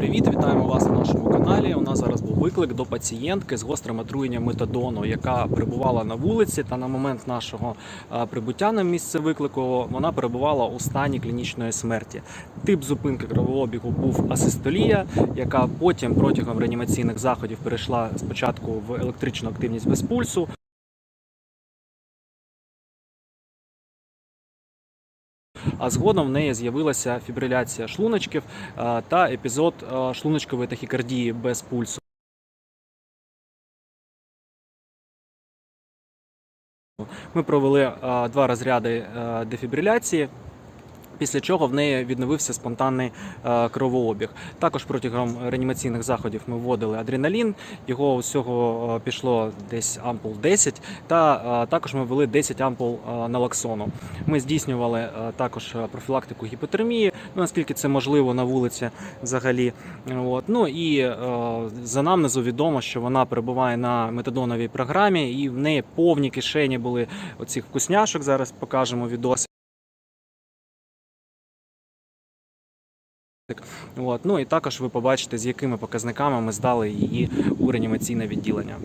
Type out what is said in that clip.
Вітаємо вас на нашому каналі. У нас зараз був виклик до пацієнтки з гострим отруєнням метадону, яка перебувала на вулиці. Та на момент нашого прибуття на місце виклику вона перебувала у стані клінічної смерті. Тип зупинки кровообігу був асистолія, яка потім протягом реанімаційних заходів перейшла спочатку в електричну активність без пульсу. А згодом в неї з'явилася фібриляція шлуночків та епізод шлуночкової тахікардії без пульсу. Ми провели два розряди дефібриляції. Після чого в неї відновився спонтанний е, кровообіг. Також протягом реанімаційних заходів ми вводили адреналін. Його усього е, пішло десь ампул 10, та е, також ми ввели 10 ампул налоксону. Ми здійснювали також профілактику гіпотермії, ну, наскільки це можливо на вулиці взагалі. От. Ну і е, з анамнезу відомо, що вона перебуває на метадоновій програмі, і в неї повні кишені були оцих вкусняшок. Зараз покажемо відос. От. Ну і також ви побачите, з якими показниками ми здали її у реанімаційне відділення.